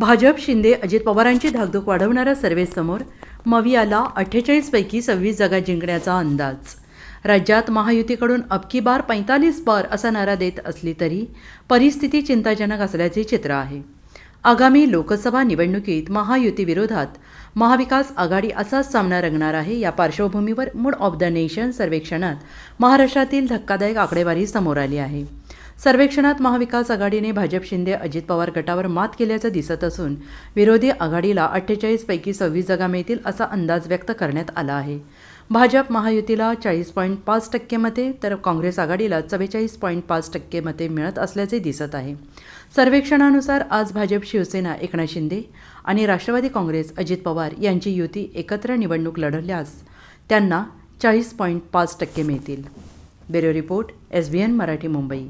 भाजप शिंदे अजित पवारांची धाकधूक वाढवणारा सर्वेसमोर मवियाला अठ्ठेचाळीसपैकी सव्वीस जागा जिंकण्याचा अंदाज. राज्यात महायुतीकडून अबकी बार पैंतालीस बार असा नारा देत असली तरी परिस्थिती चिंताजनक असल्याचे चित्र आहे. आगामी लोकसभा निवडणुकीत महायुतीविरोधात महाविकास आघाडी असाच सामना रंगणार आहे या पार्श्वभूमीवर मूड ऑफ द नेशन सर्वेक्षणात महाराष्ट्रातील धक्कादायक आकडेवारी समोर आली आहे. सर्वेक्षणात महाविकास आघाडीने भाजप शिंदे अजित पवार गटावर मात केल्याचं दिसत असून विरोधी आघाडीला अठ्ठेचाळीसपैकी सव्वीस जागा मिळतील असा अंदाज व्यक्त करण्यात आला आहे. भाजप महायुतीला चाळीस पॉईंट पाच टक्के मते तर काँग्रेस आघाडीला चव्वेचाळीस पॉईंट पाच टक्के मते मिळत असल्याचे दिसत आहे. सर्वेक्षणानुसार आज भाजप शिवसेना एकनाथ शिंदे आणि राष्ट्रवादी काँग्रेस अजित पवार यांची युती एकत्र निवडणूक लढवल्यास त्यांना चाळीस पॉईंट पाच टक्के मिळतील. Bureau report S B N Marathi Mumbai.